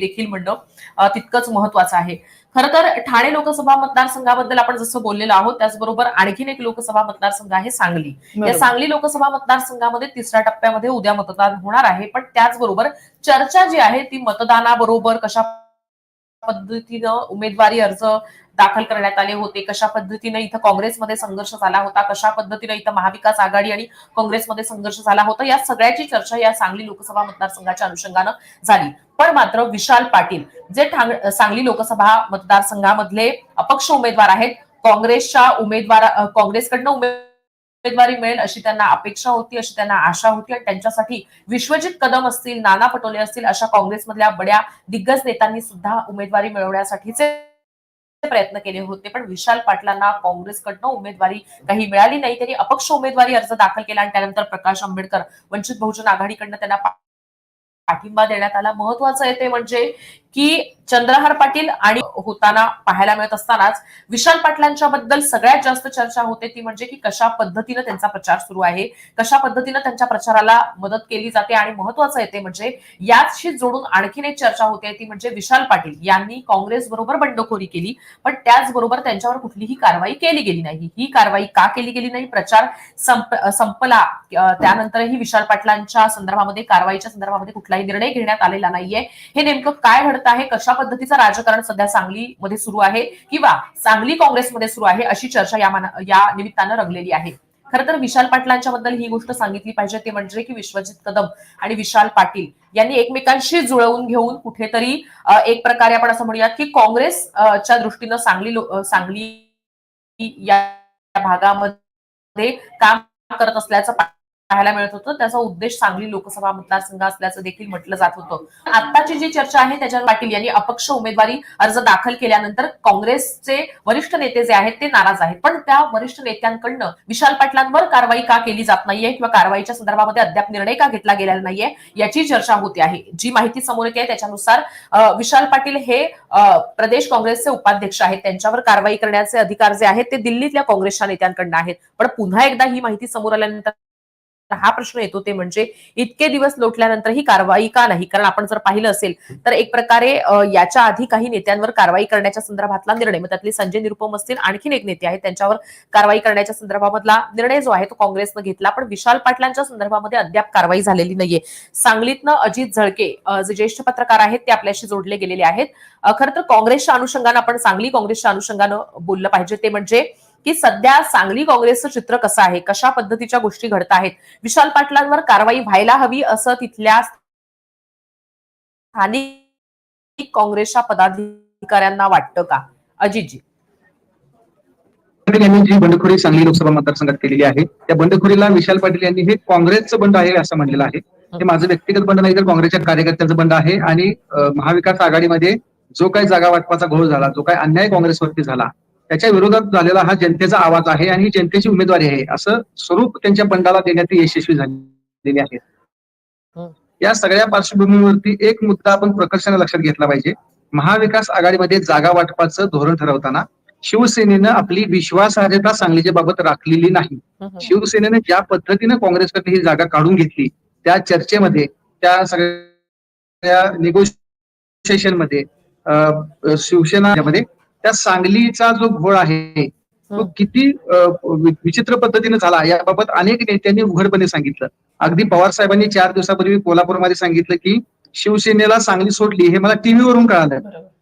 देखील म्हणणं तितकंच महत्वाचं आहे. खरं तर ठाणे लोकसभा मतदारसंघाबद्दल आपण जसं बोललेलो आहोत त्याचबरोबर आणखीन एक लोकसभा मतदारसंघ आहे सांगली. या. सांगली लोकसभा मतदारसंघामध्ये तिसऱ्या टप्प्यामध्ये उद्या मतदान होणार आहे. पण त्याचबरोबर चर्चा जी आहे ती मतदानाबरोबर कशा पद्धतीनं उमेदवारी अर्ज दाखल करण्यात आले होते? कशा पद्धतीनं इथं काँग्रेसमध्ये संघर्ष झाला होता? कशा पद्धतीनं इथं महाविकास आघाडी आणि काँग्रेसमध्ये संघर्ष झाला होता? या सगळ्याची चर्चा या सांगली लोकसभा मतदारसंघाच्या अनुषंगानं झाली. पण मात्र विशाल पाटील जे सांगली लोकसभा मतदारसंघामधले अपक्ष उमेदवार आहेत काँग्रेसच्या उमेदवार काँग्रेसकडनं उमेदवार उमेदवारी मिळेल अशी त्यांना अपेक्षा होती अशी त्यांना आशा होती आणि त्यांच्यासाठी विश्वजित कदम असतील नाना पटोले असतील अशा काँग्रेसमधल्या बड्या दिग्गज नेत्यांनी सुद्धा उमेदवारी मिळवण्यासाठीचे प्रयत्न केले होते. पण विशाल पाटलांना काँग्रेसकडनं उमेदवारी काही मिळाली नाही त्यांनी अपक्ष उमेदवारी अर्ज दाखल केला आणि त्यानंतर प्रकाश आंबेडकर वंचित बहुजन आघाडीकडनं त्यांना पाठिंबा देण्यात आला. महत्वाचं आहे ते म्हणजे की चंद्रहार पाटील आणि होताना पाहायला मिळत असतानाच विशाल पाटलांच्या बद्दल सगळ्यात जास्त चर्चा होते ती म्हणजे की कशा पद्धतीनं त्यांचा प्रचार सुरू आहे कशा पद्धतीनं त्यांच्या प्रचाराला मदत केली जाते आणि महत्वाचं आहे ते म्हणजे याचशी जोडून आणखीन एक चर्चा होते ती म्हणजे विशाल पाटील यांनी काँग्रेस बरोबर बंडखोरी केली पण त्याचबरोबर त्यांच्यावर कुठलीही कारवाई केली गेली नाही. ही कारवाई का केली गेली नाही? प्रचार संप संपला. त्यानंतरही विशाल पाटलांच्या संदर्भामध्ये कारवाईच्या संदर्भामध्ये कुठलाही निर्णय घेण्यात आलेला नाहीये. हे नेमकं काय घडत आहे? कशा पद्धतीचं राजकारण सध्या सांगलीमध्ये सुरू आहे किंवा सांगली काँग्रेसमध्ये सुरू आहे अशी चर्चा या माना- या निमित्तानं रंगलेली आहे. खरं तर विशाल पाटलांच्या बद्दल ही गोष्ट सांगितली पाहिजे. ते म्हणजे की विश्वजित कदम आणि विशाल पाटील यांनी एकमेकांशी जुळवून घेऊन कुठेतरी एक प्रकारे आपण असं म्हणूयात की काँग्रेस च्या दृष्टीनं सांगली सांगली या भागामध्ये काम करत असल्याचं पाहायला मिळत होतं. त्याचा उद्देश सांगली लोकसभा मतदारसंघ असल्याचं देखील म्हटलं जात होतं. आताची जी चर्चा आहे त्याच्यावर पाटील यांनी अपक्ष उमेदवारी अर्ज दाखल केल्यानंतर काँग्रेसचे वरिष्ठ नेते जे आहेत ते नाराज आहेत. पण त्या वरिष्ठ नेत्यांकडनं विशाल पाटलांवर कारवाई का केली जात नाहीये किंवा कारवाईच्या संदर्भामध्ये अद्याप निर्णय का घेतला गेलेला नाहीये याची चर्चा होते आहे. जी माहिती समोर येते आहे त्याच्यानुसार विशाल पाटील हे प्रदेश काँग्रेसचे उपाध्यक्ष आहेत. त्यांच्यावर कारवाई करण्याचे अधिकार जे आहेत ते दिल्लीतल्या काँग्रेसच्या नेत्यांकडनं आहेत. पण पुन्हा एकदा ही माहिती समोर आल्यानंतर हा प्रश्न येतो ते म्हणजे इतके दिवस लोटल्यानंतर ही कारवाई का नाही? कारण आपण जर पाहिलं असेल तर एक प्रकारे याच्या आधी काही नेत्यांवर कारवाई करण्याच्या संदर्भातला निर्णय मग त्यातले संजय निरुपम असतील आणखीन एक नेते आहेत त्यांच्यावर कारवाई करण्याच्या संदर्भामधला निर्णय जो आहे तो काँग्रेसनं घेतला. पण विशाल पाटलांच्या संदर्भामध्ये अद्याप कारवाई झालेली नाहीये. सांगलीतनं अजित झळके जे ज्येष्ठ पत्रकार आहेत ते आपल्याशी जोडले गेलेले आहेत. खर खरं तर काँग्रेसच्या अनुषंगानं आपण सांगली काँग्रेसच्या अनुषंगानं बोललं पाहिजे ते म्हणजे की सध्या सांगली काँग्रेसचं चित्र कसं आहे? कशा पद्धतीच्या गोष्टी घडत आहेत? विशाल पाटलांवर कारवाई व्हायला हवी असं तिथल्या स्थानिक काँग्रेसच्या पदाधिकाऱ्यांना वाटतं का? अजितजी. पाटील यांनी जी बंडखोरी सांगली लोकसभा मतदारसंघात केलेली आहे त्या बंडखोरीला विशाल पाटील यांनी हे काँग्रेसचं बंड आहे असं म्हणलेलं आहे. हे माझं व्यक्तिगत बंड नाही तर काँग्रेसच्या कार्यकर्त्यांचं बंड आहे आणि महाविकास आघाडीमध्ये जो काही जागा वाटपाचा घोळ झाला जो काही अन्याय काँग्रेसवरती झाला त्याच्या विरोधात झालेला हा जनतेचा आवाज आहे आणि ही जनतेची उमेदवारी आहे. असं स्वरूप त्यांच्या बंडाला देण्यात यशस्वी झालेली आहे. हं. या सगळ्या पार्श्वभूमीवरती एक मुद्दा आपण प्रकर्षाने लक्षात घेतला पाहिजे. महाविकास आघाडीमध्ये जागा वाटपाचं धोरण ठरवताना शिवसेनेनं आपली विश्वासार्हता सांगलीच्या बाबत राखलेली नाही. शिवसेनेने ज्या पद्धतीने काँग्रेसकडे ही जागा काढून घेतली त्या चर्चेमध्ये त्या सगळ्या निगोशिएशनमध्ये शिवसेना त्या सांगलीचा जो घोळ आहे तो. किती विचित्र पद्धतीने झाला. याबाबत अनेक नेत्यांनी उघडपणे सांगितलं. अगदी पवार साहेबांनी चार दिवसापूर्वी कोल्हापूरमध्ये सांगितलं की शिवसेनेला सांगली सोडली हे मला टीव्हीवरून कळालं.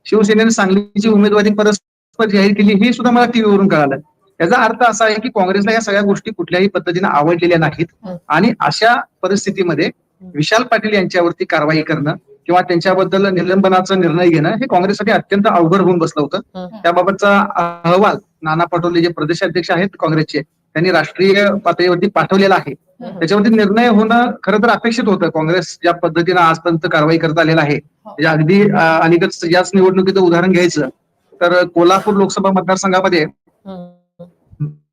शिवसेनेने सांगलीची उमेदवारी परस्पर जाहीर केली हे सुद्धा मला टीव्हीवरून कळालं. याचा अर्थ असा आहे की काँग्रेसला या सगळ्या गोष्टी कुठल्याही पद्धतीने आवडलेल्या नाहीत. आणि अशा परिस्थितीमध्ये विशाल पाटील यांच्यावरती कारवाई करणं किंवा त्यांच्याबद्दल निलंबनाचा निर्णय घेणं हे काँग्रेससाठी अत्यंत अवघड होऊन बसलं होतं. त्याबाबतचा अहवाल नाना पटोले जे प्रदेशाध्यक्ष आहेत काँग्रेसचे त्यांनी राष्ट्रीय पातळीवरती पाठवलेला आहे. त्याच्यावरती निर्णय होणं खरं तर अपेक्षित होतं. काँग्रेस ज्या पद्धतीनं आजपर्यंत कारवाई करत आलेला आहे म्हणजे अगदी अलीकडचं याच निवडणुकीचं उदाहरण घ्यायचं तर कोल्हापूर लोकसभा मतदारसंघामध्ये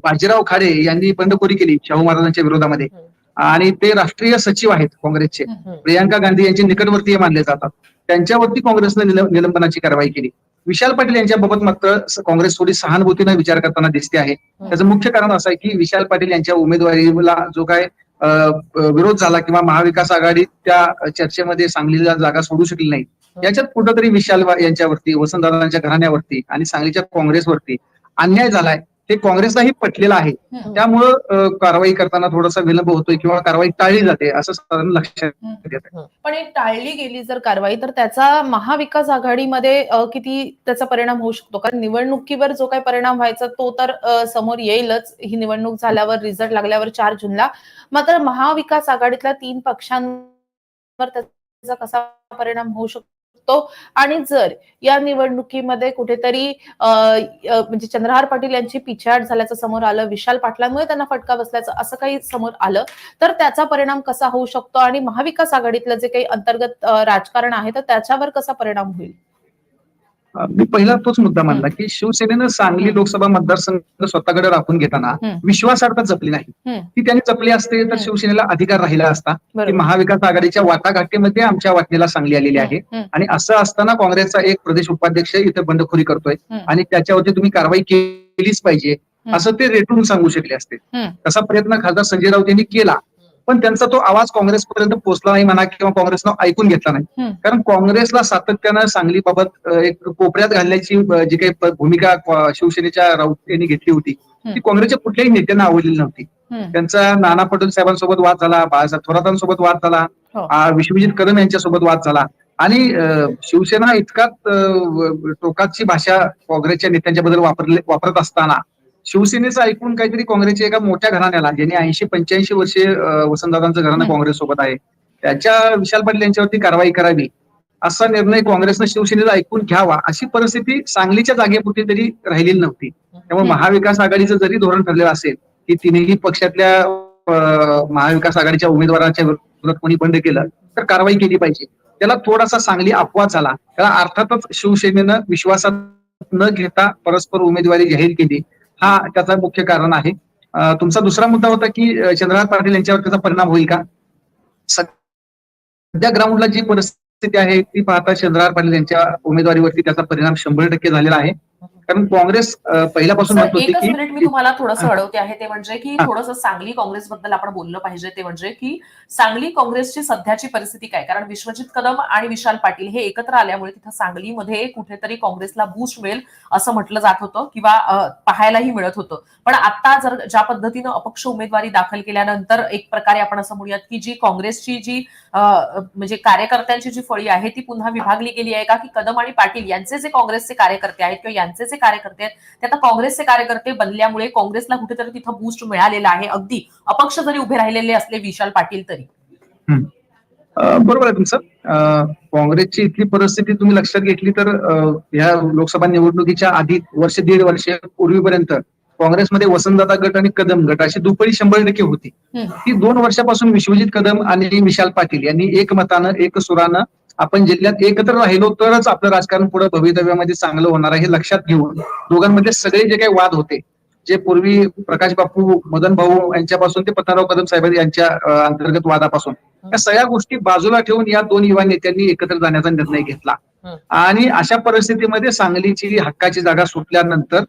बाजीराव खाडे यांनी बंडखोरी केली शाहू महाराजांच्या विरोधामध्ये. आणि ते राष्ट्रीय सचिव आहेत काँग्रेसचे. प्रियांका गांधी यांचे निकटवर्तीय मानले जातात. त्यांच्यावरती काँग्रेसनं निल- निलंबनाची कारवाई केली. विशाल पाटील यांच्याबाबत मात्र स- काँग्रेस थोडी सहानुभूतीनं विचार करताना दिसते आहे. त्याचं मुख्य कारण असं आहे की विशाल पाटील यांच्या उमेदवारीला जो काय विरोध झाला किंवा महाविकास आघाडी त्या चर्चेमध्ये सांगलीला जागा सोडू शकली नाही. याच्यात कुठंतरी विशाल यांच्यावरती वसंतदादांच्या घराण्यावरती आणि सांगलीच्या काँग्रेसवरती अन्याय झालाय. हे काँग्रेसलाही पटलेलं आहे. त्यामुळं कारवाई करताना थोडासा विलंब होतोय किंवा कारवाई टाळली जाते असं साधारण लक्षात येतं. पण एक टाळली गेली जर कारवाई तर त्याचा महाविकास आघाडीमध्ये किती त्याचा परिणाम होऊ शकतो? कारण निवडणुकीवर जो काही परिणाम व्हायचा तो तर समोर येईलच. ही निवडणूक झाल्यावर रिझल्ट लागल्यावर चार जूनला. मात्र महाविकास आघाडीतल्या तीन पक्षांवर त्याचा कसा परिणाम होऊ शकतो? आणि जर या निवडणुकीमध्ये कुठेतरी अ, म्हणजे चंद्रहार पाटील यांची पिछाड झाल्याचं समोर आलं विशाल पाटलांमुळे त्यांना फटका बसल्याचं असं काही समोर आलं तर त्याचा परिणाम कसा होऊ शकतो? आणि महाविकास आघाडीतलं जे काही अंतर्गत राजकारण आहे तर त्याच्यावर कसा परिणाम होईल? मी पहिला तोच मुद्दा मांडला की शिवसेनेनं सांगली लोकसभा मतदारसंघ स्वतःकडे राखून घेताना हम्म. विश्वासार्हता जपली नाही. ती त्यांनी जपली असते तर. शिवसेनेला अधिकार राहिला असता की महाविकास आघाडीच्या वाटाघाटीमध्ये आमच्या वाटणीला सांगली आलेली आहे. आणि असं असताना काँग्रेसचा एक प्रदेश उपाध्यक्ष इथे बंडखोरी करतोय. आणि त्याच्यावरती तुम्ही कारवाई केलीच पाहिजे असं ते रेटून सांगू शकले असते. तसा प्रयत्न खासदार संजय राऊत यांनी केला पण त्यांचा तो आवाज काँग्रेसपर्यंत पोहोचला नाही म्हणा किंवा काँग्रेसनं ऐकून घेतला नाही. कारण काँग्रेसला सातत्यानं सांगलीबाबत एक कोपऱ्यात घालण्याची जी काही भूमिका शिवसेनेच्या राऊत यांनी घेतली होती ती. काँग्रेसच्या कुठल्याही नेत्यांना आवडलेली नव्हती. त्यांचा नाना पटोले साहेबांसोबत वाद झाला बाळासाहेब थोरातांसोबत वाद झाला हो. विश्वजित कदम यांच्यासोबत वाद झाला आणि शिवसेना इतकाच टोकाची भाषा काँग्रेसच्या नेत्यांच्या बद्दल वापरले वापरत असताना शिवसेनेचं ऐकून काहीतरी काँग्रेसच्या एका मोठ्या घराण्याला ज्यांनी ऐंशी पंच्याऐंशी वर्षे वसंतदादांचं घराणं. काँग्रेस सोबत आहे त्याच्या विशाल पाटील यांच्यावरती कारवाई करावी असा निर्णय काँग्रेसनं शिवसेनेला ऐकून घ्यावा अशी परिस्थिती सांगलीच्या जागेपुरती तरी राहिलेली नव्हती त्यामुळे. महाविकास आघाडीचं जरी धोरण ठरलेलं असेल की तिन्ही पक्षातल्या महाविकास आघाडीच्या उमेदवाराच्या विरोधात कोणी बंद केलं तर कारवाई केली पाहिजे त्याला थोडासा सांगली अपवाद झाला त्याला अर्थातच शिवसेनेनं विश्वासात न घेता परस्पर उमेदवारी जाहीर केली हा त्याचा मुख्य कारण आहे. तुमचा दुसरा मुद्दा होता की अ, पाटील यांच्यावर त्याचा परिणाम होईल का? सध्या ग्राउंडला जी परिस्थिती आहे ती पाहता चंद्रहार पाटील यांच्या उमेदवारीवरती त्याचा परिणाम शंभर टक्के झालेला आहे. कारण काँग्रेस पहिल्यापासून म्हणत होती की मिनिट मी तुम्हाला थोडंसं. अडवते आहे ते म्हणजे की. थोडंसं सांगली काँग्रेसबद्दल आपण बोललं पाहिजे ते म्हणजे की सांगली काँग्रेसची सध्याची परिस्थिती काय कारण विश्वजित कदम आणि विशाल पाटील हे एकत्र आल्यामुळे तिथं सांगलीमध्ये कुठेतरी काँग्रेसला बूस्ट मिळेल असं म्हटलं जात होतं किंवा पाहायलाही मिळत होतं पण आता जर ज्या पद्धतीनं अपक्ष उमेदवारी दाखल केल्यानंतर एक प्रकारे आपण असं म्हणूयात की जी काँग्रेसची जी म्हणजे कार्यकर्त्यांची जी फळी आहे ती पुन्हा विभागली गेली आहे का की कदम आणि पाटील यांचे जे काँग्रेसचे कार्यकर्ते आहेत किंवा यांचे जे कार्यकर्ते आहेत ते आता काँग्रेसचे कार्यकर्ते बनल्यामुळे काँग्रेसला कुठेतरी तिथं बूस्ट मिळालेला आहे. अगदी अपक्ष जरी उभे राहिलेले असले विशाल पाटील तरी. बरोबर आहे तुमचं. काँग्रेसची इथली परिस्थिती तुम्ही लक्षात घेतली तर अ, या लोकसभा निवडणुकीच्या आधी वर्ष दीड वर्ष पूर्वीपर्यंत काँग्रेसमध्ये वसंतदादा गट आणि कदम गट अशी दुपळी शंभर टक्के होती. ती दोन वर्षापासून विश्वजित कदम आणि विशाल पाटील यांनी एक मतानं एक सुरानं आपण जिल्ह्यात एकत्र राहिलो तरच आपलं राजकारण पुढे भवितव्यामध्ये चांगलं होणार आहे हे लक्षात घेऊन दोघांमध्ये सगळे जे काही वाद होते जे पूर्वी प्रकाश बापू मदन भाऊ यांच्यापासून ते पताराव कदम साहेब यांच्या अंतर्गत वादापासून या सगळ्या गोष्टी बाजूला ठेवून या दोन युवा नेत्यांनी एकत्र जाण्याचा निर्णय घेतला. आणि अशा परिस्थितीमध्ये सांगलीची हक्काची जागा सुटल्यानंतर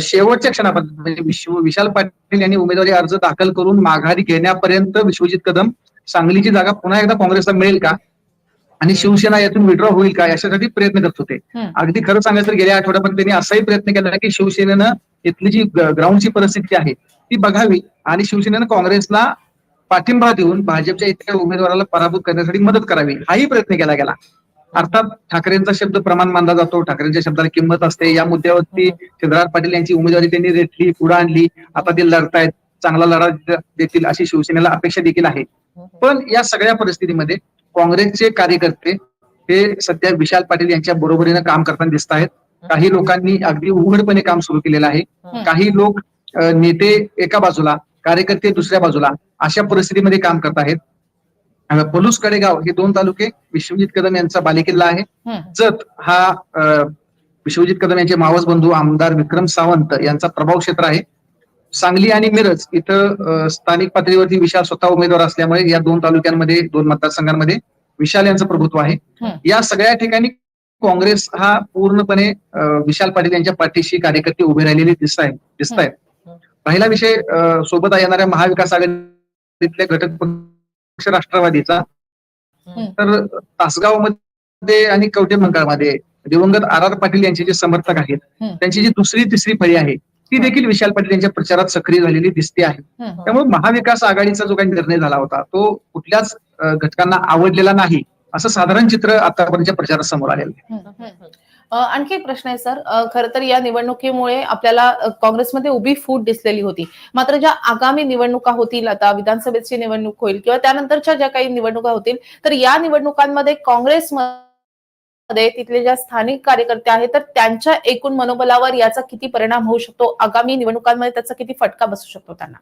शेवटच्या क्षणापर्यंत म्हणजे विश्व विशाल पाटील यांनी उमेदवारी अर्ज दाखल करून माघारी घेण्यापर्यंत विश्वजित कदम सांगलीची जागा पुन्हा एकदा काँग्रेसला मिळेल का? आणि शिवसेना यातून विड्रॉ होईल का याच्यासाठी प्रयत्न करत होते. अगदी खरं सांगायचं तर गेल्या आठवड्यापर्यंत त्यांनी असाही प्रयत्न केला की शिवसेनेनं इथली जी ग्राउंडची परिस्थिती आहे ती बघावी आणि शिवसेनेनं काँग्रेसला पाठिंबा देऊन भाजपच्या इतक्या उमेदवाराला पराभूत करण्यासाठी मदत करावी हाही प्रयत्न केला गेला. अर्थात ठाकरेंचा शब्द प्रमाण मानला जातो ठाकरेंच्या शब्दाला किंमत असते या मुद्द्यावरती चंद्रहार पाटील यांची उमेदवारी त्यांनी रेटली पुढे आणली आता ते लढतायत चांगला लढा देतील अशी शिवसेनेला अपेक्षा देखील आहे. पण या सगळ्या परिस्थितीमध्ये काँग्रेसचे कार्यकर्ते हे सध्या विशाल पाटील यांच्या बरोबरीनं काम करताना दिसत आहेत. काही लोकांनी अगदी उघडपणे काम सुरू केलेलं आहे. काही लोक नेते एका बाजूला कार्यकर्ते दुसऱ्या बाजूला अशा परिस्थितीमध्ये काम करत आहेत. पलूस कडेगाव हे दोन तालुके विश्वजित कदम यांचा बालेकिल्ला आहे. जत हा विश्वजित कदम यांचे मावस बंधू आमदार विक्रम सावंत यांचा प्रभाव क्षेत्र आहे. सांगली आणि मिरज इथं स्थानिक पातळीवरती विशाल स्वतः उमेदवार असल्यामुळे या दोन तालुक्यांमध्ये दोन मतदारसंघांमध्ये विशाल यांचं प्रभुत्व आहे. या सगळ्या ठिकाणी काँग्रेस हा पूर्णपणे विशाल पाटील यांच्या पाठीशी कार्यकर्ते उभे राहिलेले दिसत आहेत दिसत आहेत. पहिला विषय सोबत येणाऱ्या महाविकास आघाडी तिथल्या घटक पक्ष राष्ट्रवादीचा. तर तासगावमध्ये आणि कवठे मंगळमध्ये दिवंगत आर आर पाटील यांचे जे समर्थक आहेत. त्यांची जी दुसरी तिसरी फळी आहे ती देखील विशाल पाटील यांच्या प्रचारात सक्रिय झालेली दिसते आहे. त्यामुळे महाविकास आघाडीचा जो काही निर्णय झाला होता तो कुठल्याच घटकांना आवडलेला नाही असं साधारण चित्र आतापर्यंतच्या प्रचारात समोर आलेलं आहे. आणखी एक प्रश्न आहे सर. खरं तर या निवडणुकीमुळे आपल्याला काँग्रेसमध्ये उभी फूट दिसलेली होती. मात्र ज्या आगामी निवडणुका होतील आता विधानसभेची निवडणूक होईल किंवा त्यानंतरच्या ज्या काही निवडणुका होतील तर या निवडणुकांमध्ये काँग्रेसमध्ये तिथले ज्या स्थानिक कार्यकर्ते आहेत तर त्यांच्या एकूण मनोबलावर याचा किती परिणाम होऊ शकतो? आगामी निवडणुकांमध्ये त्याचा किती फटका बसू शकतो त्यांना?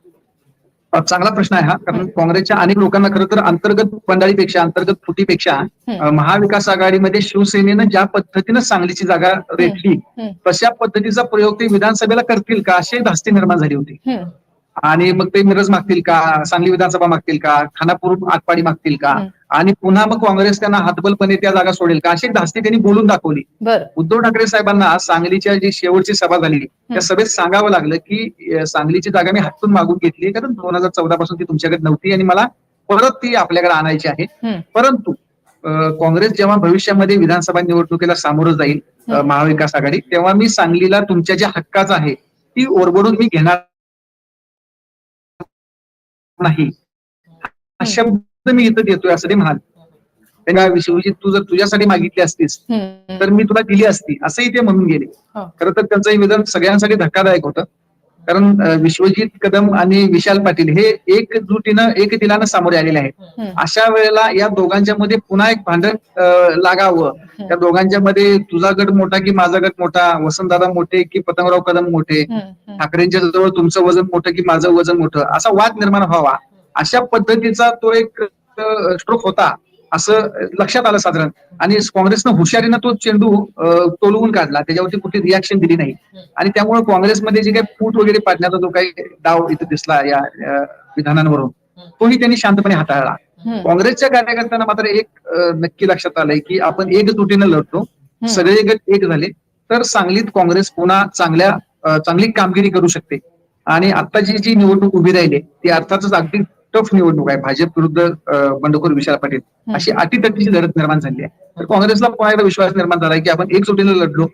चांगला प्रश्न आहे हा कारण काँग्रेसच्या अनेक लोकांना खरं तर अंतर्गत पंडाळीपेक्षा अंतर्गत फुटीपेक्षा महाविकास आघाडीमध्ये शिवसेनेनं ज्या पद्धतीनं सांगलीची जागा रेटली. तशा पद्धतीचा प्रयोग ते विधानसभेला करतील का? अशी धास्ती निर्माण झाली होती. आणि मग ते मिरज मागतील का? सांगली विधानसभा मागतील का? खानापूर आटपाडी मागतील का. आणि पुन्हा मग काँग्रेस त्यांना हातबलपणे त्या जागा सोडेल का? अशी धास्ती त्यांनी बोलून दाखवली. उद्धव ठाकरे साहेबांना सांगलीच्या जी शेवटची सभा झाली त्या सभेत सांगावं लागलं की सांगलीची जागा मी हातून मागून घेतली कारण दोन हजार चौदा पासून ती तुमच्याकडे नव्हती आणि मला परत ती आपल्याकडे आणायची आहे. परंतु काँग्रेस जेव्हा भविष्यामध्ये विधानसभा निवडणुकीला सामोरं जाईल. महाविकास आघाडी तेव्हा मी सांगलीला तुमच्या ज्या हक्काचं आहे ती ओरबडून मी घेणार नाही. हा शब्द मी इथं देतोय असं ते म्हणाले. विश्वजित तू जर तुझ्यासाठी मागितली असतीस तर मी तुला दिली असती असंही ते म्हणून गेले. हो. खरं तर त्यांचं हे विधान सगळ्यांसाठी धक्कादायक होतं. कारण विश्वजित कदम आणि विशाल पाटील हे एकजुटीनं एक दिलानं सामोरे आलेले आहेत. अशा वेळेला या दोघांच्या मध्ये पुन्हा एक भांडण लागावं. त्या दोघांच्या मध्ये तुझा गट मोठा की माझा गट मोठा वसंतदादा मोठे की पतंगराव कदम मोठे. ठाकरेंच्या जवळ तुमचं वजन मोठं की माझं वजन मोठं असा वाद निर्माण व्हावा. अशा पद्धतीचा तो एक स्ट्रोक होता. असं लक्षात आलं साधारण. आणि काँग्रेसनं हुशारीनं तो चेंडू तोलवून काढला. त्याच्यावरती कुठे रिॲक्शन दिली नाही. आणि त्यामुळे काँग्रेसमध्ये जे काही फूट वगैरे पाडण्याचा जो काही डाव इथे दिसला या विधानांवरून तोही त्यांनी शांतपणे हाताळला. काँग्रेसच्या कार्यकर्त्यांना मात्र एक नक्की लक्षात आलंय की आपण एकजुटीनं लढतो. सगळे गट एक झाले. तर सांगलीत काँग्रेस पुन्हा चांगल्या चांगली कामगिरी करू शकते. आणि आत्ताची जी निवडणूक उभी राहिली ती अर्थातच अगदी टफ निवडणूक आहे. भाजप विरुद्ध बंडखोर विशाल पाटील. अशी अटीतटीची लढत निर्माण झाली आहे. तर काँग्रेसला एकदा विश्वास निर्माण झालाय की आपण एकजुटीनं लढलो.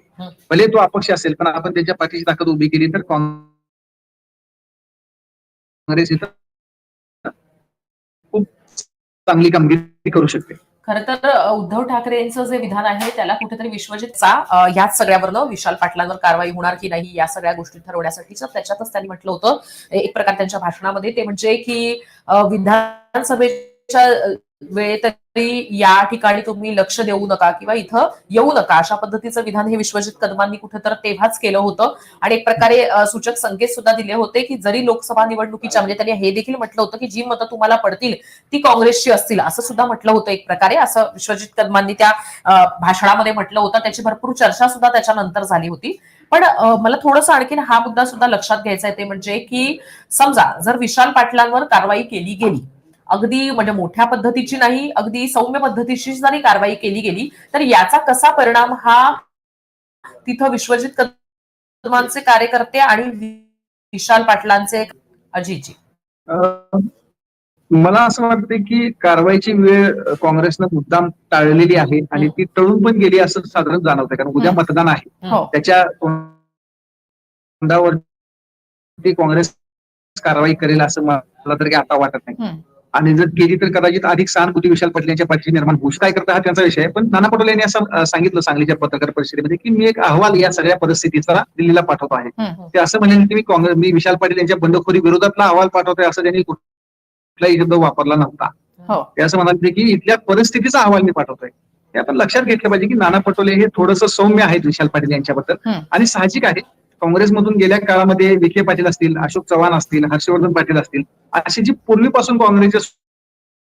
भले तो अपक्ष असेल पण आपण त्यांच्या पाठीची ताकद उभी केली तर काँग्रेस इथं खूप चांगली कामगिरी करू शकते. खरं तर उद्धव ठाकरे यांचं जे विधान आहे त्याला कुठेतरी विश्वजितचा अ, ह्याच सगळ्यावरनं विशाल पाटलांवर कारवाई होणार की नाही या सगळ्या गोष्टी ठरवण्यासाठीच त्याच्यातच त्यांनी म्हटलं होतं. एक प्रकार त्यांच्या भाषणामध्ये ते म्हणजे की विधानसभेच्या वेळेतरी या ठिकाणी तुम्ही लक्ष देऊ नका किंवा इथं येऊ नका. अशा पद्धतीचं विधान हे विश्वजित कदमांनी कुठे तर तेव्हाच केलं होतं. आणि एक प्रकारे सूचक संकेत सुद्धा दिले होते की जरी लोकसभा निवडणुकीच्या म्हणजे त्यांनी हे देखील म्हटलं होतं की जी मतं तुम्हाला पडतील ती काँग्रेसची असतील असं सुद्धा म्हटलं होतं एक प्रकारे. असं विश्वजित कदमांनी त्या भाषणामध्ये म्हटलं होतं. त्याची भरपूर चर्चा सुद्धा त्याच्यानंतर झाली होती. पण मला थोडंसं आणखीन हा मुद्दा सुद्धा लक्षात घ्यायचा आहे. ते म्हणजे की समजा जर विशाल पाटलांवर कारवाई केली गेली अगदी म्हणजे मोठ्या पद्धतीची नाही अगदी सौम्य पद्धतीची जरी कारवाई केली गेली तर याचा कसा परिणाम हा तिथं विश्वजित कदमांचे कार्यकर्ते आणि विशाल पाटलांचे अजितजी. मला असं वाटतं की कारवाईची वेळ काँग्रेसनं मुद्दाम टाळलेली आहे आणि ती टळून पण गेली असं साधारण जाणवतं कारण उद्या. मतदान आहे. हो. त्याच्या तोंडावरती काँग्रेस कारवाई करेल असं मला तरी काही आता वाटत नाही. आणि जर केली तर कदाचित अधिक सहानुभूती विशाल पाटील यांच्या पाठीशी निर्माण होऊ. काय करता हा त्यांचा विषय आहे. पण नाना पटोले यांनी असं सांगितलं सांगलीच्या पत्रकार परिषदेमध्ये की मी एक अहवाल या सगळ्या परिस्थितीचा दिल्लीला पाठवतो आहे. ते असं म्हणाले की मी काँग्रेस मी विशाल पाटील यांच्या बंडखोरी विरोधातला अहवाल पाठवतोय असं त्यांनी कुठलाही शब्द वापरला नव्हता. हो. ते असं म्हणाले की इथल्या परिस्थितीचा अहवाल मी पाठवतोय. हे आपण लक्षात घेतलं पाहिजे की नाना पटोले हे थोडंसं सौम्य आहेत विशाल पाटील यांच्याबद्दल. आणि साहजिक आहे. काँग्रेसमधून गेल्या काळामध्ये विखे पाटील असतील अशोक चव्हाण असतील हर्षवर्धन पाटील असतील अशी जी पूर्वीपासून काँग्रेसच्या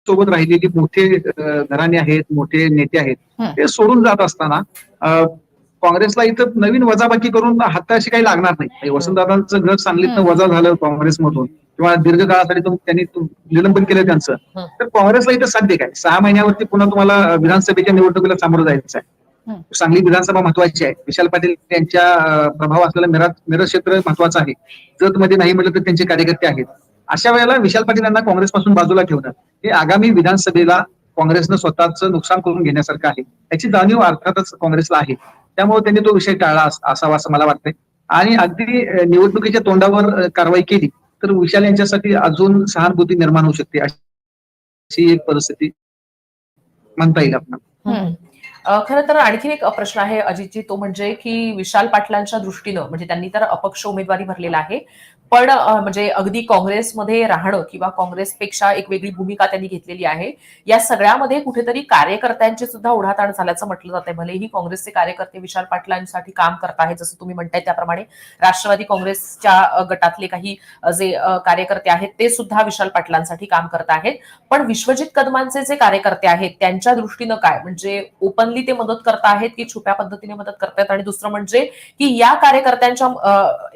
सोबत राहिलेली मोठे घराणे आहेत मोठे नेते आहेत. ते सोडून जात असताना काँग्रेसला इथं नवीन वजाबाकी करून हाताशी काही लागणार नाही म्हणजे वसंतदादांचं घर सांगलीतनं. वजा झालं काँग्रेसमधून किंवा दीर्घकाळासाठी तो- त्यांनी निलंबन केलं त्यांचं. तर काँग्रेसला इथं साध्य काय सहा महिन्यावरती पुन्हा तुम्हाला विधानसभेच्या निवडणुकीला सामोरं जायचं आहे. सांगली विधानसभा महत्वाची आहे. विशाल पाटील यांच्या अं, प्रभाव असलेलं मिरज मिरज क्षेत्र महत्वाचं आहे. जत मध्ये नाही म्हटलं तर त्यांचे कार्यकर्ते आहेत. अशा वेळेला विशाल पाटील यांना काँग्रेसपासून बाजूला ठेवणं हे आगामी विधानसभेला काँग्रेसनं स्वतःचं नुकसान करून घेण्यासारखं आहे. याची जाणीव अर्थातच काँग्रेसला आहे. त्यामुळे त्यांनी तो विषय टाळला अस- असावा असं मला वाटतंय. आणि अगदी निवडणुकीच्या तोंडावर कारवाई केली तर विशाल यांच्यासाठी अजून सहानुभूती निर्माण होऊ शकते अशी एक परिस्थिती म्हणता येईल आपण खरं तर आणखी एक प्रश्न आहे अजितजी तो म्हणजे की विशाल पाटलांच्या दृष्टीनं म्हणजे त्यांनी तर अपक्ष उमेदवारी भरलेला आहे. पण म्हणजे अगदी काँग्रेसमध्ये राहणं किंवा काँग्रेसपेक्षा एक वेगळी भूमिका त्यांनी घेतलेली आहे या सगळ्यामध्ये कुठेतरी कार्यकर्त्यांची सुद्धा ओढाताण झाल्याचं म्हटलं जाते भलेही काँग्रेसचे कार्यकर्ते विशाल पाटलांसाठी काम करत आहेत जसं तुम्ही म्हणताय त्याप्रमाणे राष्ट्रवादी काँग्रेसच्या गटातले काही जे कार्यकर्ते आहेत ते सुद्धा विशाल पाटलांसाठी काम करत आहेत. पण विश्वजित कदमांचे जे कार्यकर्ते आहेत त्यांच्या दृष्टीनं काय? म्हणजे ओपनली ते मदत करत आहेत की छुप्या पद्धतीने मदत करतायत आणि दुसरं म्हणजे की या कार्यकर्त्यांच्या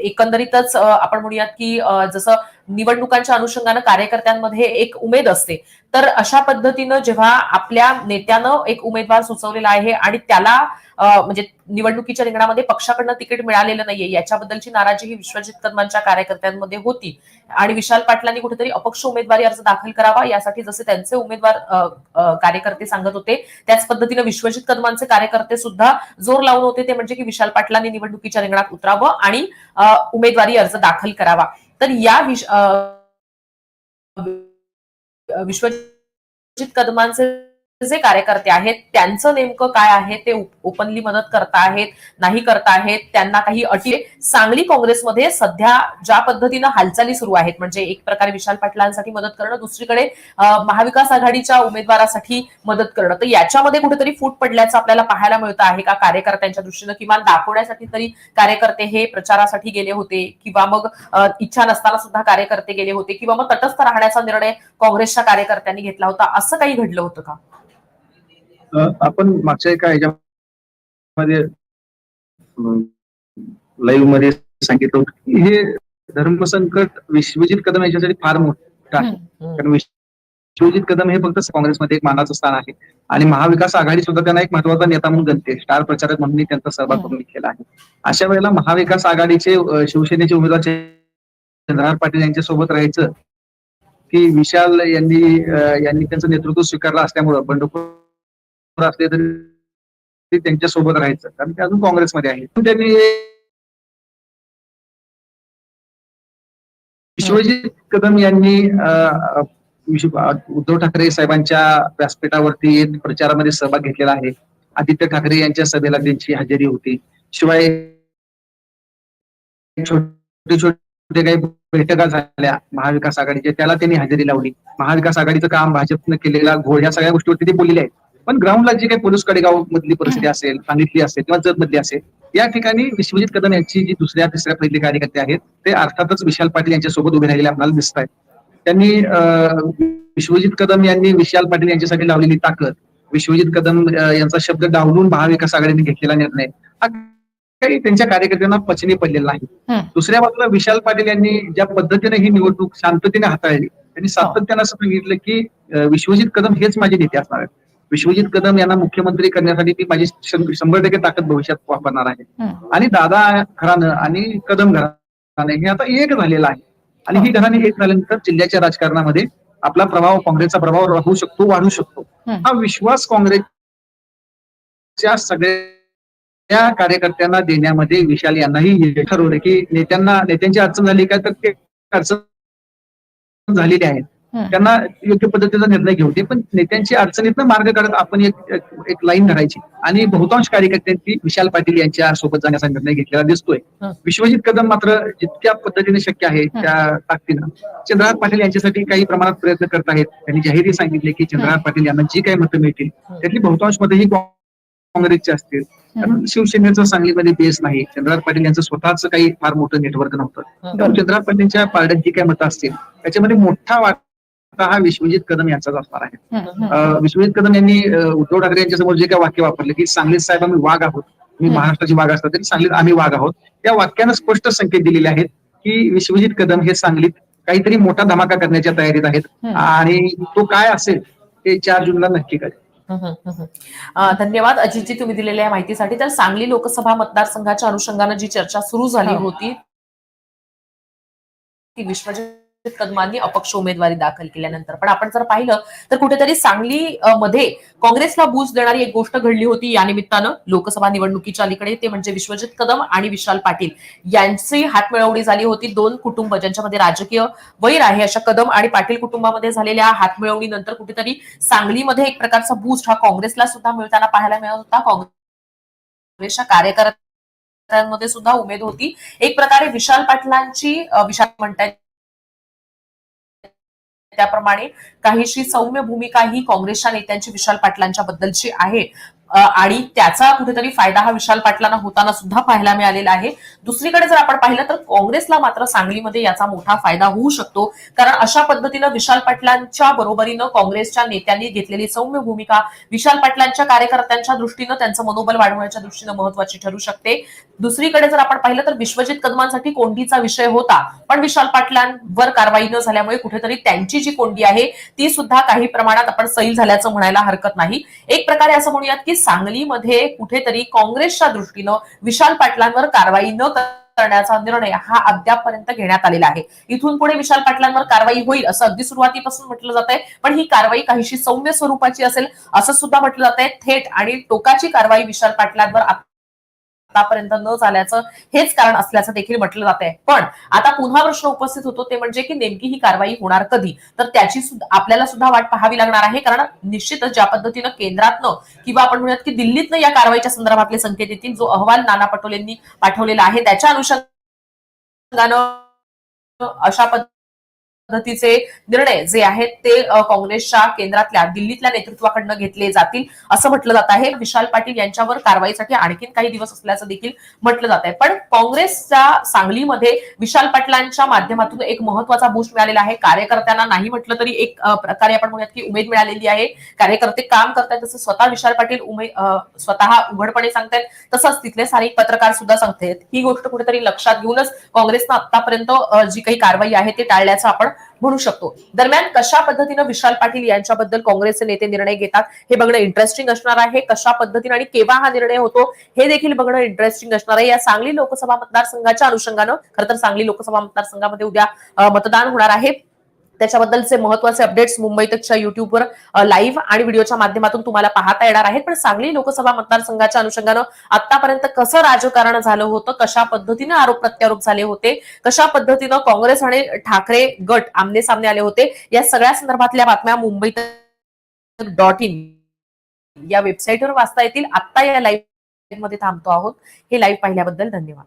एकंदरीतच आपण म्हणूया म्हणूयात की अ, जसं निवडणुकांच्या अनुषंगानं कार्यकर्त्यांमध्ये एक उमेद असते. तर अशा पद्धतीनं जेव्हा आपल्या नेत्यानं एक उमेदवार सुचवलेला आहे आणि त्याला म्हणजे निवडणुकीच्या रिंगणामध्ये पक्षाकडनं तिकीट मिळालेलं नाहीये याच्याबद्दलची नाराजी ही विश्वजित कदमांच्या कार्यकर्त्यांमध्ये होती. आणि विशाल पाटलांनी कुठेतरी अपक्ष उमेदवारी अर्ज दाखल करावा यासाठी जसे त्यांचे उमेदवार कार्यकर्ते सांगत होते त्याच पद्धतीनं विश्वजित कदमांचे कार्यकर्ते सुद्धा जोर लावून होते ते म्हणजे की विशाल पाटलांनी निवडणुकीच्या रिंगणात उतरावं आणि उमेदवारी अर्ज दाखल करावा. तर या विश- अ, विश्वजित कदमांचे जे कार्यकर्ते आहेत त्यांचं नेमकं काय आहे? ते ओपनली मदत करता आहेत नाही करता आहेत? त्यांना काही अटी सांगली काँग्रेसमध्ये सध्या ज्या पद्धतीनं हालचाली सुरू आहेत म्हणजे एक प्रकारे विशाल पाटलांसाठी मदत करणं दुसरीकडे महाविकास आघाडीच्या उमेदवारासाठी मदत करणं. तर याच्यामध्ये कुठेतरी फूट पडल्याचं आपल्याला पाहायला मिळतं आहे का? कार्यकर्त्यांच्या दृष्टीनं किमान दाखवण्यासाठी तरी कार्यकर्ते हे प्रचारासाठी गेले होते किंवा मग इच्छा नसताना सुद्धा कार्यकर्ते गेले होते किंवा मग तटस्थ राहण्याचा निर्णय काँग्रेसच्या कार्यकर्त्यांनी घेतला होता. असं काही घडलं होतं का? आपण मागच्या एका ह्याच्यामध्ये लाईव्हमध्ये सांगितलं होतं की हे धर्मसंकट विश्वजित कदम यांच्यासाठी फार मोठं आहे. कारण विश्वजित कदम हे फक्त काँग्रेसमध्ये एक मानाचं स्थान आहे. आणि महाविकास आघाडी सुद्धा त्यांना एक महत्त्वाचा नेता म्हणून गणते. स्टार प्रचारक म्हणून त्यांचा सहभाग. करून घेतलेला आहे. अशा वेळेला महाविकास आघाडीचे शिवसेनेचे उमेदवार चंद्रहार पाटील यांच्या सोबत राहायचं की विशाल यांनी यांनी त्यांचं नेतृत्व स्वीकारलं असल्यामुळं बंडखोर असले तरी ते त्यांच्यासोबत राहायचं. कारण ते अजून काँग्रेसमध्ये आहे त्यांनी विश्वजित कदम यांनी उद्धव ठाकरे साहेबांच्या व्यासपीठावरती प्रचारामध्ये सहभाग घेतलेला आहे. आदित्य ठाकरे यांच्या सभेला त्यांची हजेरी होती. शिवाय छोटे छोटे काही बैठका झाल्या महाविकास आघाडीच्या त्याला त्यांनी हजेरी लावली. महाविकास आघाडीचं काम भाजपनं केलेला घोळ या सगळ्या गोष्टीवरती ते बोललेले आहेत. पण ग्राउंडला जी काही पोलीस कडेगाव मधली परिस्थिती असेल सांगितली असेल किंवा जत मधली असेल या ठिकाणी विश्वजित कदम यांची जी दुसऱ्या तिसऱ्या पहिली कार्यकर्ते आहेत ते अर्थातच विशाल पाटील यांच्या सोबत उभे राहिलेले आपल्याला दिसत आहेत त्यांनी विश्वजित कदम यांनी विशाल पाटील यांच्यासाठी लावलेली ताकद विश्वजित कदम यांचा शब्द डावलून महाविकास आघाडीने घेतलेला निर्णय हा काही त्यांच्या कार्यकर्त्यांना पचनी पडलेला नाही. दुसऱ्या बाजूला विशाल पाटील यांनी ज्या पद्धतीने ही निवडणूक शांततेने हाताळली त्यांनी सातत्यानं असं सांगितलं की विश्वजित कदम हेच माझे नेते असणार आहेत. विश्वजित कदम यांना मुख्यमंत्री करण्यासाठी मी माझी शंभर टक्के ताकद भविष्यात वापरणार आहे. आणि दादा घराणं आणि कदम घराणं हे आता एक झालेलं आहे आणि ही घराणे एक झाल्यानंतर जिल्ह्याच्या राजकारणामध्ये आपला प्रभाव काँग्रेसचा प्रभाव राहू शकतो वाढू शकतो. हा विश्वास काँग्रेसच्या सगळ्या कार्यकर्त्यांना देण्यामध्ये विशाल यांनाही ठरवलं की नेत्यांना नेत्यांची अडचण झाली काय तर ते अडचण झालेली आहे. त्यांना योग्य पद्धतीचा निर्णय घेऊ दे पण नेत्यांची अडचणीतनं मार्ग काढत आपण एक एक- लाईन धरायची. आणि बहुतांश कार्यकर्त्यांनी विशाल पाटील यांच्या सोबत जाण्याचा निर्णय घेतलेला दिसतोय. विश्वजित कदम मात्र जितक्या पद्धतीने शक्य आहे. त्या ताकदीनं. चंद्रहार पाटील यांच्यासाठी काही प्रमाणात प्रयत्न करत आहेत. त्यांनी जाहीरही सांगितले की चंद्रहार पाटील यांना जी काही मतं मिळतील. त्यातली बहुतांश मतं ही काँग्रेसची असतील. कारण शिवसेनेचं सांगलीमध्ये बेस नाही. चंद्रहार पाटील यांचं स्वतःच काही फार मोठं नेटवर्क नव्हतं. चंद्रहार पाटीलच्या पारड्यात जी काही मतं असतील त्याच्यामध्ये मोठा वाटा हा विश्वजित कदम यांचाच असणार आहे विश्वजित कदम यांनी उद्धव ठाकरे यांच्या समोर जे काही वाक्य वापरले की सांगलीत साहेब आम्ही वाघ आहोत मी. महाराष्ट्राची वाघ असतात तरी सांगलीत आम्ही वाघ आहोत त्या वाक्यानं स्पष्ट संकेत दिलेले आहेत की विश्वजित कदम हे सांगलीत काहीतरी मोठा धमाका करण्याच्या तयारीत आहेत. आणि तो काय असेल ते चार जूनला नक्की. अं, धन्यवाद अजितजी तुम्ही दिलेल्या माहितीसाठी तर सांगली लोकसभा मतदारसंघाच्या अनुषंगानं जी चर्चा सुरू झाली. होती ती विश्वजित कदमांनी अपक्ष उमेदवारी दाखल केल्यानंतर. पण आपण जर पाहिलं तर कुठेतरी सांगली मध्ये काँग्रेसला बूज देणारी एक गोष्ट घडली होती. या निमित्तानं लोकसभा निवडणुकीच्या अलीकडे ते म्हणजे विश्वजित कदम आणि विशाल पाटील यांची हातमिळवणी झाली होती. दोन कुटुंब ज्यांच्यामध्ये राजकीय वैर आहे अशा कदम आणि पाटील कुटुंबामध्ये झालेल्या हातमिळवणीनंतर कुठेतरी सांगलीमध्ये एक प्रकारचा बूस्ट हा काँग्रेसला सुद्धा मिळताना पाहायला मिळत होता. काँग्रेसच्या कार्यकर्त्यांमध्ये सुद्धा उमेद होती. एक प्रकारे विशाल पाटलांची विशाल म्हणतायत त्याप्रमाणे काहीशी सौम्य भूमिका ही काँग्रेसच्या नेत्यांची विशाल पाटलांच्या बद्दलची आहे. आणि त्याचा कुठेतरी फायदा हा विशाल पाटलांना होताना सुद्धा पाहायला मिळालेला आहे. दुसरीकडे जर आपण पाहिलं तर काँग्रेसला मात्र सांगलीमध्ये याचा मोठा फायदा होऊ शकतो. कारण अशा पद्धतीनं विशाल पाटलांच्या बरोबरीनं काँग्रेसच्या नेत्यांनी घेतलेली सौम्य भूमिका विशाल पाटलांच्या कार्यकर्त्यांच्या दृष्टीनं त्यांचं मनोबल वाढवण्याच्या दृष्टीनं महत्वाची ठरू शकते. दुसरीकडे जर आपण पाहिलं तर विश्वजित कदमांसाठी कोंडीचा विषय होता. पण विशाल पाटलांवर कारवाई न झाल्यामुळे कुठेतरी त्यांची जी कोंडी आहे ती सुद्धा काही प्रमाणात आपण सैल झाल्याचं म्हणायला हरकत नाही. एक प्रकारे असं म्हणूयात की सांगलीमध्ये कुठेतरी काँग्रेसच्या दृष्टीनं विशाल पाटलांवर कारवाई न करण्याचा निर्णय हा अद्यापपर्यंत घेण्यात आलेला आहे. इथून पुढे विशाल पाटलांवर कारवाई होईल असं अगदी सुरुवातीपासून म्हटलं जात आहे पण ही कारवाई काहीशी सौम्य स्वरूपाची असेल असं सुद्धा म्हटलं जात आहे थेट आणि टोकाची कारवाई विशाल पाटलांवर आतापर्यंत न झाल्याचं हेच कारण असल्याचं देखील म्हटलं जात आहे पण आता पुन्हा प्रश्न उपस्थित होतो ते म्हणजे की नेमकी ही कारवाई होणार कधी? तर त्याची सुद्धा आपल्याला सुद्धा वाट पाहावी लागणार आहे कारण निश्चितच ज्या पद्धतीनं केंद्रातनं किंवा आपण म्हणूयात की दिल्लीतनं या कारवाईच्या संदर्भातले संकेत येतील जो अहवाल नाना पटोलेंनी पाठवलेला आहे त्याच्या अनुषंगानं अशा पद्धतीचे निर्णय जे आहेत ते काँग्रेसच्या केंद्रातल्या दिल्लीतल्या नेतृत्वाकडनं घेतले जातील असं म्हटलं जात आहे. विशाल पाटील यांच्यावर कारवाईसाठी आणखीन काही दिवस असल्याचं देखील म्हटलं जात आहे. पण काँग्रेसच्या सांगलीमध्ये विशाल पाटलांच्या माध्यमातून एक महत्त्वाचा बूस्ट मिळालेला आहे. कार्यकर्त्यांना नाही म्हटलं तरी एक प्रकारे आपण म्हणूयात की उमेद मिळालेली आहे. कार्यकर्ते काम करतायत तसं स्वतः विशाल पाटील उमे स्वतः उघडपणे सांगतायत. तसंच तिथले स्थानिक पत्रकार सुद्धा सांगतायत. ही गोष्ट कुठेतरी लक्षात घेऊनच काँग्रेसनं आतापर्यंत जी काही कारवाई आहे ते टाळल्याचं आपण म्हणू शकतो. दरम्यान कशा पद्धतीनं विशाल पाटील यांच्याबद्दल काँग्रेसचे नेते निर्णय घेतात हे बघणं इंटरेस्टिंग असणार आहे. कशा पद्धतीने आणि केव्हा हा निर्णय होतो हे देखील बघणं इंटरेस्टिंग असणार आहे. या सांगली लोकसभा मतदारसंघाच्या अनुषंगानं खरं तर सांगली लोकसभा मतदारसंघामध्ये उद्या मतदान होणार आहे. त्याच्याबद्दलचे महत्त्वाचे अपडेट्स मुंबईतच्या युट्यूबवर लाईव्ह आणि व्हिडिओच्या माध्यमातून तुम्हाला पाहता येणार आहेत. पण सांगली लोकसभा मतदारसंघाच्या अनुषंगानं आतापर्यंत कसं राजकारण झालं होतं? कशा पद्धतीनं आरोप प्रत्यारोप झाले होते? कशा पद्धतीनं काँग्रेस आणि ठाकरे गट आमने सामने आले होते? या सगळ्या संदर्भातल्या बातम्या मुंबईत डॉट इन या वेबसाईटवर वाचता येतील. आता या लाईव्हमध्ये थांबतो आहोत. हे लाईव्ह पाहिल्याबद्दल धन्यवाद.